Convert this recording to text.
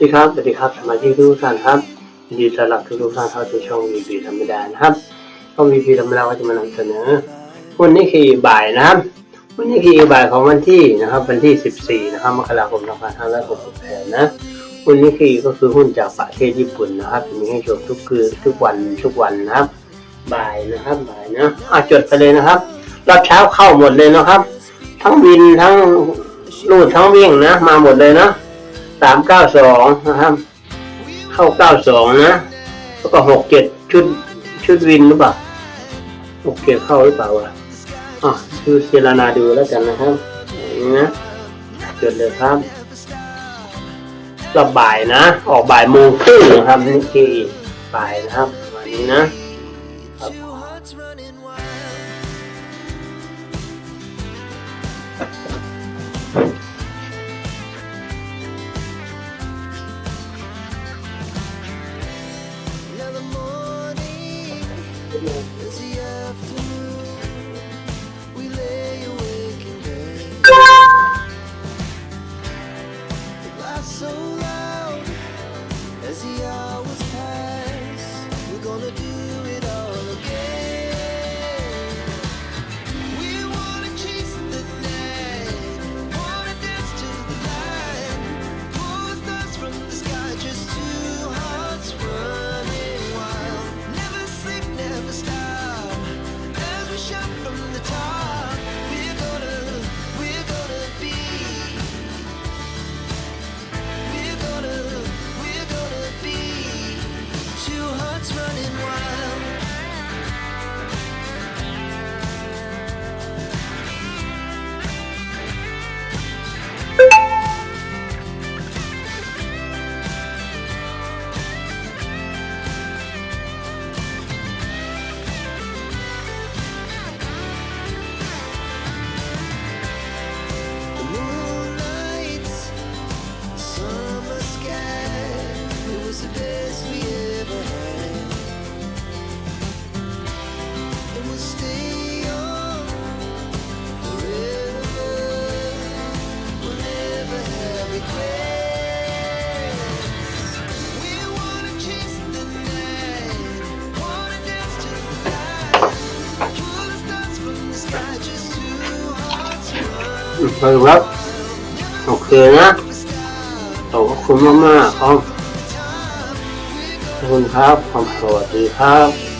ดีครับ สวัสดีครับ สมาชิกทุกท่านครับยินดีต้อนรับทุกๆท่านเข้าสู่ช่องวีพีธรรมดานะครับ ช่องวีพีธรรมดาก็จะมานำเสนอวันนี้คือบ่ายนะครับวันนี้คือบ่ายของวันที่นะครับ วันที่ 14 นะครับ มกราคม 2568 นะวันนี้คือก็คือหุ้นจากประเทศญี่ปุ่นนะครับจะมีให้ชมทุกคืนทุกวันทุกวันนะครับ บ่ายนะครับบ่ายนะอะจดไปเลยนะครับ รอบเช้าเข้าหมดเลยนะครับ ทั้งบินทั้งรูดทั้งวิ่งนะ มาหมดเลยนะ สามเก้าสองนะครับ เข้าเก้าสองนะแล้วก็หกเจ็ดชุดชุดวินหรือเปล่าหกเจ็ดเข้าหรือเปล่าวะอะคือเจรนาดูแล้วกันนะครับอย่างนี้นะจดเลยครับรอบบ่ายนะ ออกบ่ายโมงครึ่งนะครับนี่คือบ่ายนะครับวันนี้นะ so loud สรุปครับโอเคนะขอบคุณมากๆครับขอบคุณครับขอบสวัสดีครับ